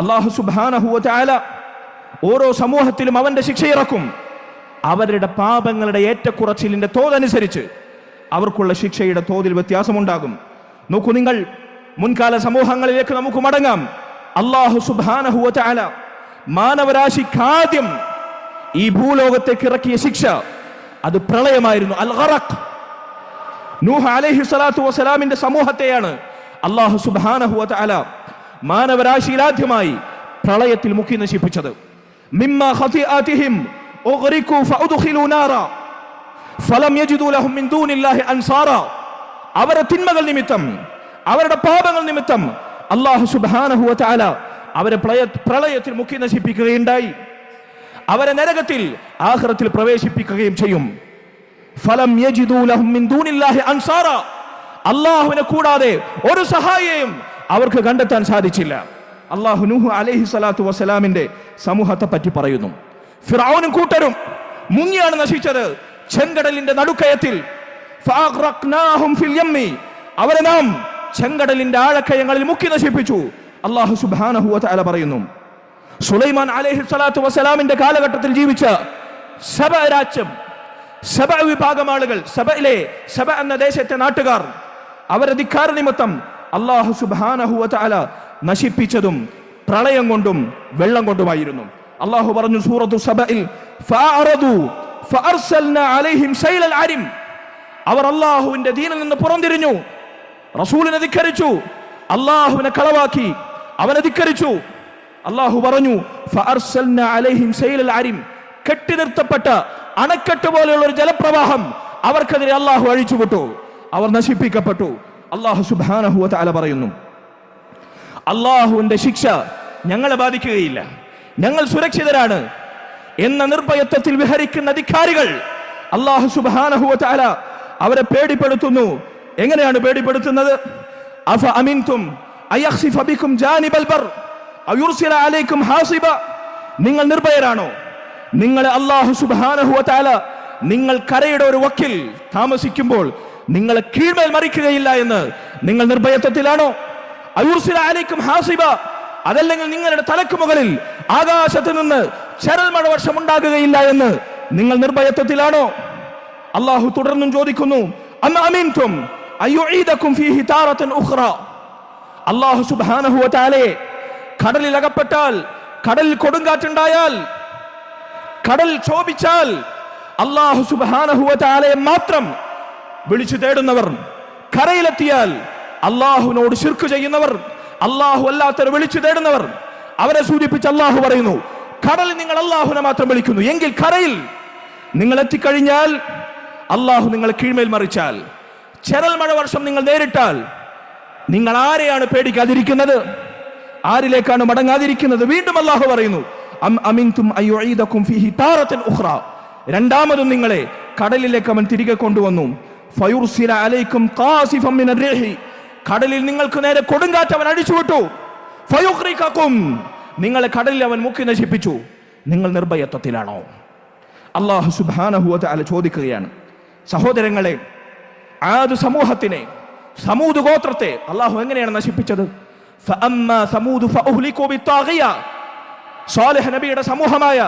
അള്ളാഹു സുബാനഹുല ഓരോ സമൂഹത്തിലും അവന്റെ ശിക്ഷയിറക്കും അവരുടെ പാപങ്ങളുടെ ഏറ്റക്കുറച്ചിലിന്റെ തോതനുസരിച്ച് അവർക്കുള്ള ശിക്ഷയുടെ തോതിൽ വ്യത്യാസമുണ്ടാകും. നോക്കൂ നിങ്ങൾ മുൻകാല സമൂഹങ്ങളിലേക്ക് നമുക്ക് മടങ്ങാം. അള്ളാഹു സുബാനഹുല മാനവരാശിക്കാദ്യം ഈ ഭൂലോകത്തേക്ക് ഇറക്കിയ ശിക്ഷ അത് പ്രളയമായിരുന്നു. അൽ ഖറഖ് നൂഹ അലൈഹി സ്വലാത്തു വസ്സലാമിന്റെ സമൂഹത്തെയാണ് അള്ളാഹു സുബ്ഹാനഹു വതആല മാനവരാശിയിലാദ്യമായി പ്രളയത്തിൽ മുക്കി നശിപ്പിച്ചത്. അവരുടെ തിന്മകൾ നിമിത്തം അവരുടെ പാപങ്ങൾ നിമിത്തം അള്ളാഹു സുബ്ഹാനഹു വതആല അവരെ പ്രളയത്തിൽ മുക്കി നശിപ്പിക്കുകയുണ്ടായി. അവരെ നരകത്തിൽ ആഖിറത്തിൽ പ്രവേശിപ്പിക്കുകയും ചെയ്യും. ഫലം അൻസാറ. അല്ലാഹുവിനെ കൂടാതെ ഒരു സഹായിയെയും അവർക്ക് കണ്ടെത്താൻ സാധിച്ചില്ല. അല്ലാഹു നൂഹ് അലഹി സ്വലാത്തു വസ്സലാമിന്റെ സമൂഹത്തെ പറ്റി പറയുന്നു. ഫിറഔനും കൂട്ടരും മുങ്ങിയാണ് നശിച്ചത്. ചെങ്കടലിന്റെ നടുക്കയത്തിൽ. അവരെ നാം ചെങ്കടലിന്റെ ആഴക്കയങ്ങളിൽ മുക്കി നശിപ്പിച്ചു. അള്ളാഹു സുബ്ഹാനഹു വതആല പറയുന്നു. സുലൈമാൻ അലഹി സ്വലാത്തു വസ്സലാമിന്റെ കാലഘട്ടത്തിൽ ജീവിച്ച സബ രാജ്യം സബ വിഭാഗം ആളുകൾ സബയിലെ സബ എന്ന ദേശത്തെ നാട്ടുകാർ അവരെ നിമിത്തം അള്ളാഹു സുബ്ഹാനഹു വതആല നശിപ്പിച്ചതും പ്രളയം കൊണ്ടും വെള്ളം കൊണ്ടുമായിരുന്നു. അള്ളാഹു പറഞ്ഞു സൂറത്തു സബയിൽ അവർ അള്ളാഹുവിന്റെ ദീനിൽ നിന്ന് പുറംതിരിഞ്ഞു. റസൂലിനെ ധിക്കരിച്ചു. അള്ളാഹുവിനെ കളവാക്കി. അവനെ ധിക്കരിച്ചു. അള്ളാഹു പറഞ്ഞു കെട്ടി നിർത്തപ്പെട്ട അണക്കെട്ട് പോലെയുള്ള ഒരു ജലപ്രവാഹം അവർക്കെതിരെ അള്ളാഹു അഴിച്ചുവിട്ടു. അവർ നശിപ്പിക്കപ്പെട്ടു. അള്ളാഹു സുബ്ഹാനഹു വതആല പറയുന്നു അള്ളാഹുവിന്റെ ശിക്ഷ ഞങ്ങളെ ബാധിക്കുകയില്ല. ഞങ്ങൾ സുരക്ഷിതരാണ്. എന്ന നിർഭയത്വത്തിൽ വിഹരിക്കുന്ന അധികാരികൾ അള്ളാഹു സുബ്ഹാനഹു വതആല അവരെ പേടിപ്പെടുത്തുന്നു. എങ്ങനെയാണ് പേടിപ്പെടുത്തുന്നത്? അഫ അമിൻതും നിങ്ങൾ നിർഭയരാണോ? നിങ്ങളെ അള്ളാഹു സുബ്ഹാനഹു വതആല നിങ്ങൾ കരയുടെ ഒരു വക്കിൽ താമസിക്കുമ്പോൾ നിങ്ങളെ കീഴ്മേൽ മറിക്കുകയില്ല എന്ന് നിങ്ങൾ നിർഭയത്വത്തിലാണോ? അയൂർസില അലൈക്കും ഹാസിബ. അതല്ലെങ്കിൽ നിങ്ങളുടെ തലക്ക് മുകളിൽ ആകാശത്ത് നിന്ന് ചരൽ മഴ വർഷം ഉണ്ടാകുകയില്ല എന്ന് നിങ്ങൾ നിർഭയത്വത്തിലാണോ? അള്ളാഹു തുടർന്നും ചോദിക്കുന്നു അമ്മ അമീൻതും അയ്യുഈദക്കും ഫീഹി താറത്തൻ ഉഖ്റ? അള്ളാഹു സുബ്ഹാനഹു വതആലയെ കടലിൽ അകപ്പെട്ടാൽ കടലിൽ കൊടുങ്കാറ്റുണ്ടായാൽ കടൽ ക്ഷോഭിച്ചാൽ അള്ളാഹു സുബ്ഹാനഹു വതആലയെ മാത്രം വിളിച്ചു തേടുന്നവർ. കരയിലെത്തിയാൽ അള്ളാഹുവിനോട് ശിർക്ക് ചെയ്യുന്നവർ അള്ളാഹു അല്ലാത്തവരെ വിളിച്ചു തേടുന്നവർ. അവരെ സൂചിപ്പിച്ച് അള്ളാഹു പറയുന്നു കടലിൽ നിങ്ങൾ അള്ളാഹുവിനെ മാത്രം വിളിക്കുന്നു. എങ്കിൽ കരയിൽ നിങ്ങൾ എത്തിക്കഴിഞ്ഞാൽ അള്ളാഹു നിങ്ങളെ കീഴ്മേൽ മറിച്ചാൽ ചെറൽ മഴ വർഷം നിങ്ങൾ നേരിട്ടാൽ നിങ്ങൾ ആരെയാണ് പേടിക്കാതിരിക്കുന്നത്? ആരിലേക്കാണ് മടങ്ങാതിരിക്കുന്നത്? വീണ്ടും അള്ളാഹു പറയുന്നു രണ്ടാമതും നിങ്ങളെ കടലിലേക്ക് അവൻ തിരികെ കൊണ്ടുവന്നു. ഫയുർസില അലൈക്കും ഖാസിഫം മിനർ റീഹി. കടലിൽ നിങ്ങൾക്ക് നേരെ കൊടുങ്കാറ്റ് അവൻ അടിച്ചുവിട്ടു ഫയുഖ്രിഖക്കും നിങ്ങളെ കടലിൽ അവൻ മുക്കി നശിപ്പിച്ചു. നിങ്ങൾ നിർഭയത്വത്തിലാണോ? അള്ളാഹു സുബ്ഹാനഹു വതആല ചോദിക്കുകയാണ്. സഹോദരങ്ങളെ ആദ് സമൂഹത്തിനെ സമൂത് ഗോത്രത്തെ അള്ളാഹു എങ്ങനെയാണ് നശിപ്പിച്ചത്? സാലിഹ് നബിയുടെ സമൂഹമായ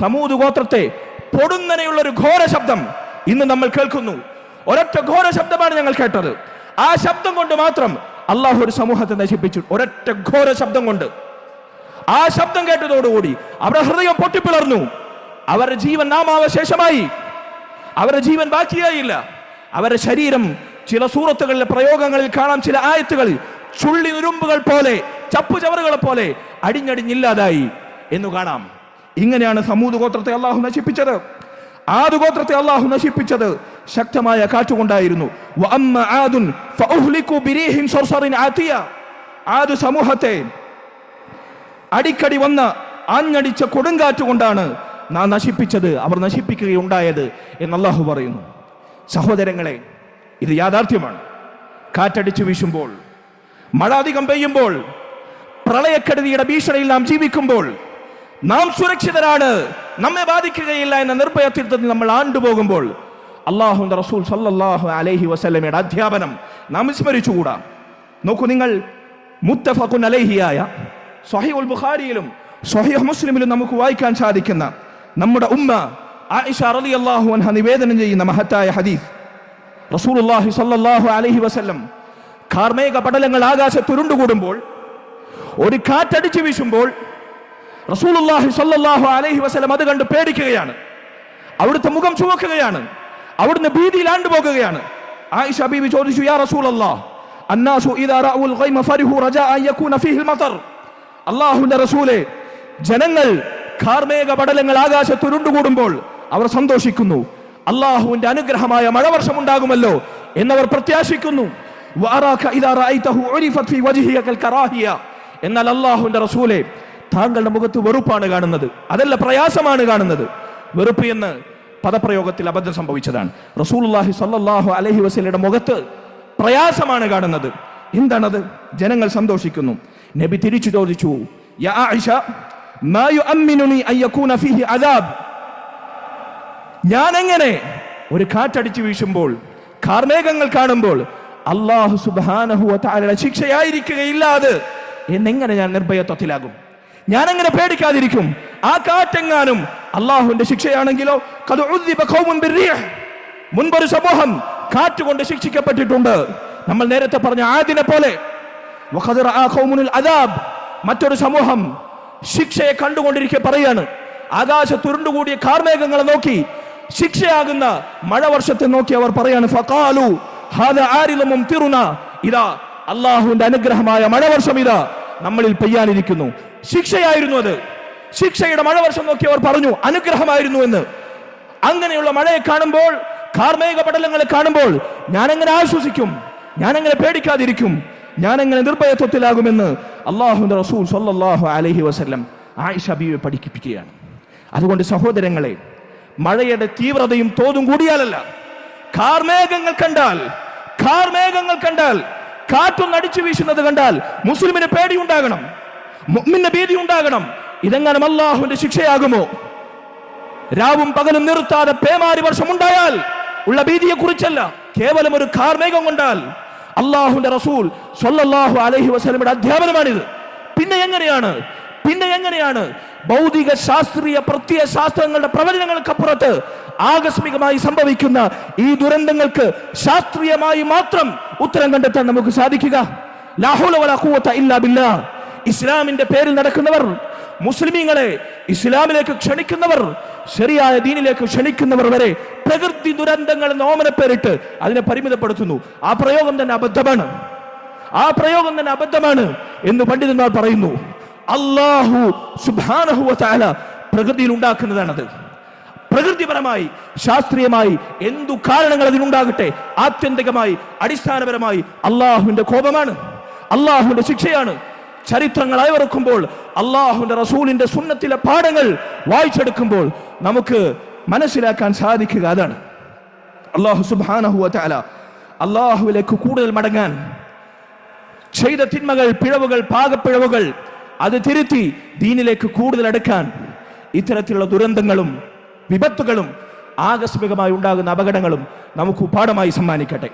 സമൂത് ഗോത്രത്തെ പൊടുന്നനെയുള്ള ഒരു ഘോര ശബ്ദം ഇന്ന് നമ്മൾ കേൾക്കുന്നു. ഒരൊറ്റ ഘോര ശബ്ദമാണ് ഞങ്ങൾ കേട്ടത്. ആ ശബ്ദം കൊണ്ട് മാത്രം അള്ളാഹു ഒരു സമൂഹത്തെ നശിപ്പിച്ചു. ഒരൊറ്റ ഘോര ശബ്ദം കൊണ്ട്. ആ ശബ്ദം കേട്ടതോടുകൂടി അവരുടെ ഹൃദയം പൊട്ടിപ്പിളർന്നു. അവരുടെ ജീവൻ നാമാവശേഷമായി അവരുടെ ജീവൻ ബാക്കിയായില്ല. അവരുടെ ശരീരം ചില സൂറത്തുകളിലെ പ്രയോഗങ്ങളിൽ കാണാം. ചില ആയത്തുകളിൽ ചുള്ളി നുരുമ്പുകൾ പോലെ ചപ്പുചവറുകളെ പോലെ അടിഞ്ഞടിഞ്ഞില്ലാതായി എന്ന് കാണാം. ഇങ്ങനെയാണ് സമൂഹ ഗോത്രത്തെ അള്ളാഹു നശിപ്പിച്ചത്. ആദ് ഗോത്രത്തെ അള്ളാഹു നശിപ്പിച്ചത് ശക്തമായ കാറ്റുകൊണ്ടായിരുന്നു. ആദ് സമൂഹത്തെ അടിക്കടി വന്ന ആഞ്ഞടിച്ച കൊടുങ്കാറ്റുകൊണ്ടാണ് നാം നശിപ്പിച്ചത് അവർ നശിപ്പിക്കുകയുണ്ടായത് എന്ന് അള്ളാഹു പറയുന്നു. സഹോദരങ്ങളെ ഇത് യാഥാർത്ഥ്യമാണ്. കാറ്റടിച്ചു വീശുമ്പോൾ മഴ അധികം പെയ്യുമ്പോൾ പ്രളയക്കെടുതിയുടെ ഭീഷണിയിൽ നാം ജീവിക്കുമ്പോൾ നാം സുരക്ഷിതരാണ്. നമ്മെ ബാധിക്കുകയില്ല എന്ന നിർഭയത്തിൽ നമ്മൾ ആണ്ടുപോകുമ്പോൾ അള്ളാഹു റസൂൽ സല്ലാഹു അലൈഹി വസല്ലമയുടെ അധ്യാപനം നാം വിസ്മരിച്ചുകൂടാ. നോക്കൂ നിങ്ങൾ മുത്തഫഖുൻ അലൈഹിയായ സഹിഉൽ ബുഖാരിയിലും സഹിഹ് മുസ്ലിമിലും നമുക്ക് വായിക്കാൻ സാധിക്കുന്ന നമ്മുടെ ഉമ്മ ആയിഷ റളിയല്ലാഹു അൻഹ നിവേദനം ചെയ്യുന്ന മഹത്തായ ഹദീസ്. റസൂലുള്ളാഹി സല്ലാഹു അലൈഹി വസല്ലം കാർമേക പടലങ്ങൾ ആകാശത്ത് ഉരുണ്ടുകൂടുമ്പോൾ ഒരു കാറ്റടിച്ചു വീശുമ്പോൾ റസൂലുള്ളാഹി സ്വല്ലല്ലാഹു അലൈഹി വസല്ലം അത് കണ്ട് പേടിക്കുകയാണ്. അവിടുത്തെ മുഖം ചുവക്കുകയാണ് അവിടുന്ന് ഭീതിയിൽ ആണ്ടുപോകുകയാണ്. ആയിഷ ബീബി ചോദിച്ചു യാ റസൂലല്ലാഹ് അന്നാസു ഇദാ റഅഉൽ ഗൈമ ഫരിഹു റജാ അൻ യകൂന ഫീഹിൽ മതർ. അല്ലാഹുവിന്റെ റസൂലേ ജനങ്ങൾ കാർമേക പടലങ്ങൾ ആകാശത്ത് ഉരുണ്ടുകൂടുമ്പോൾ അവർ സന്തോഷിക്കുന്നു. അള്ളാഹുവിന്റെ അനുഗ്രഹമായ മഴവർഷം ഉണ്ടാകുമല്ലോ എന്നവർ പ്രത്യാശിക്കുന്നു. എന്നാൽ അള്ളാഹുവിന്റെ റസൂലെ താങ്കളുടെ മുഖത്ത് വെറുപ്പാണ് കാണുന്നത്. അതല്ല പ്രയാസമാണ് കാണുന്നത്. വെറുപ്പ് എന്ന് പദപ്രയോഗത്തിൽ അബദ്ധം സംഭവിച്ചതാണ്. റസൂലുള്ളാഹി സല്ലാഹു അലഹി വസീലയുടെ മുഖത്ത് പ്രയാസമാണ് കാണുന്നത്. എന്താണത്? ജനങ്ങൾ സന്തോഷിക്കുന്നു. നബി തിരിച്ചു ചോദിച്ചു ഞാൻ എങ്ങനെ ഒരു കാറ്റടിച്ചു വീശുമ്പോൾ കാർമേഘങ്ങൾ കാണുമ്പോൾ അള്ളാഹു വതആലയുടെ ശിക്ഷയായിരിക്കുകയില്ല അത്? എന്നെങ്ങനെ ഞാൻ നിർഭയത്വത്തിലാകും? ഞാൻ എങ്ങനെ പേടിക്കാതിരിക്കും. ആ കാറ്റെങ്ങാനും അള്ളാഹുവിന്റെ ശിക്ഷയാണെങ്കിലോ. മുൻപൊരു സമൂഹം കാറ്റ് കൊണ്ട് ശിക്ഷിക്കപ്പെട്ടിട്ടുണ്ട്. നമ്മൾ നേരത്തെ പറഞ്ഞ ആദിനെ പോലെ അദാബ് മറ്റൊരു സമൂഹം ശിക്ഷയെ കണ്ടുകൊണ്ടിരിക്കെ പറയാണ്. ആകാശ തുരുണ്ടുകൂടിയ കാർമേഘങ്ങളെ നോക്കി ശിക്ഷയാകുന്ന മഴവർഷത്തെ നോക്കി അവർ പറയാണ് മുംതിറുന. ഇതാ അള്ളാഹുവിന്റെ അനുഗ്രഹമായ മഴവർഷം ഇതാ നമ്മളിൽ പെയ്യാനിരിക്കുന്നു. ശിക്ഷയായിരുന്നു അത്. ശിക്ഷയുടെ മഴവർഷം നോക്കി അവർ പറഞ്ഞു അനുഗ്രഹമായിരുന്നു എന്ന്. അങ്ങനെയുള്ള മഴയെ കാണുമ്പോൾ കാർമേക പടലങ്ങളെ കാണുമ്പോൾ ഞാൻ എങ്ങനെ ആശ്വസിക്കും ഞാൻ എങ്ങനെ പേടിക്കാതിരിക്കും ഞാൻ എങ്ങനെ നിർഭയത്വത്തിലാകുമെന്ന് അള്ളാഹുന്റെ റസൂൽ സല്ലാഹു അലഹി വസല്ലം ആയിഷ ബീവെ പഠിപ്പിക്കുകയാണ്. അതുകൊണ്ട് സഹോദരങ്ങളെ മഴയുടെ തീവ്രതയും തോതും കൂടിയാലല്ല. കാർമേഘങ്ങൾ കണ്ടാൽ കാർമേഘങ്ങൾ കണ്ടാൽ കാറ്റൊന്ന് അടിച്ചു വീശുന്നത് കണ്ടാൽ മുസ്ലിമിന് പേടിയുണ്ടാകണം. മുഅ്മിന് ഭീതി ഉണ്ടാകണം. ഇതെങ്ങനെ അള്ളാഹുവിന്റെ ശിക്ഷയാകുമോ? രാവും പകലും നിർത്താതെ പേമാരി വർഷം ഉണ്ടായാൽ ഉള്ള ഭീതിയെ കുറിച്ചല്ല കേവലം ഒരു കാർമേഘം കൊണ്ടാൽ അള്ളാഹുന്റെ റസൂൽ സ്വല്ലല്ലാഹു അലഹി വസ്ലമിയുടെ അധ്യാപനമാണിത്. പിന്നെ എങ്ങനെയാണ്? പിന്നെ എങ്ങനെയാണ്? ഭൗതിക ശാസ്ത്രീയ പ്രത്യയ ശാസ്ത്രങ്ങളുടെ പ്രവചനങ്ങൾക്കപ്പുറത്ത് ആകസ്മികമായി സംഭവിക്കുന്ന ഈ ദുരന്തങ്ങൾക്ക് ശാസ്ത്രീയമായി മാത്രം ഉത്തരം കണ്ടെത്താൻ നമുക്ക് സാധിക്കുക. ലാഹുല വലാ ഖുവത ഇല്ലാ ബില്ലാ ഇസ്ലാമിന്റെ പേരിൽ നടക്കുന്നവർ മുസ്ലിമീങ്ങളെ ഇസ്ലാമിലേക്ക് ക്ഷണിക്കുന്നവർ ശരിയായ ദീനിലേക്ക് ക്ഷണിക്കുന്നവർ വരെ പ്രകൃതി ദുരന്തങ്ങൾ നോമനപ്പേരിട്ട് അതിനെ പരിമിതപ്പെടുത്തുന്നു. ആ പ്രയോഗം തന്നെ അബദ്ധമാണ്. ആ പ്രയോഗം തന്നെ അബദ്ധമാണ് എന്ന് പണ്ഡിതന്മാർ പറയുന്നു. അള്ളാഹു സുബാനഹു വതആല പ്രകൃതിയിൽ ഉണ്ടാക്കുന്നതാണത്. പ്രകൃതിപരമായി ശാസ്ത്രീയമായി എന്തു കാരണങ്ങൾ അതിനുണ്ടാകട്ടെ ആത്യന്തികമായി അടിസ്ഥാനപരമായി അള്ളാഹുവിന്റെ കോപമാണ്. അള്ളാഹുവിന്റെ ശിക്ഷയാണ്. ചരിത്രങ്ങൾ അയവിറക്കുമ്പോൾ അള്ളാഹുവിന്റെ റസൂലിന്റെ സുന്നത്തിലെ പാഠങ്ങൾ വായിച്ചെടുക്കുമ്പോൾ നമുക്ക് മനസ്സിലാക്കാൻ സാധിക്കുക അതാണ്. അള്ളാഹു സുബാനഹു വതആല അള്ളാഹുവിലേക്ക് കൂടുതൽ മടങ്ങാൻ ചെയ്ത തിന്മകൾ പിഴവുകൾ പാകപ്പിഴവുകൾ അത് തിരുത്തി ദീനിലേക്ക് കൂടുതൽ അടുക്കാൻ ഇത്തരത്തിലുള്ള ദുരന്തങ്ങളും വിപത്തുകളും ആകസ്മികമായി ഉണ്ടാകുന്ന അപകടങ്ങളും നമുക്ക് പാഠമായി സമ്മാനിക്കട്ടെ.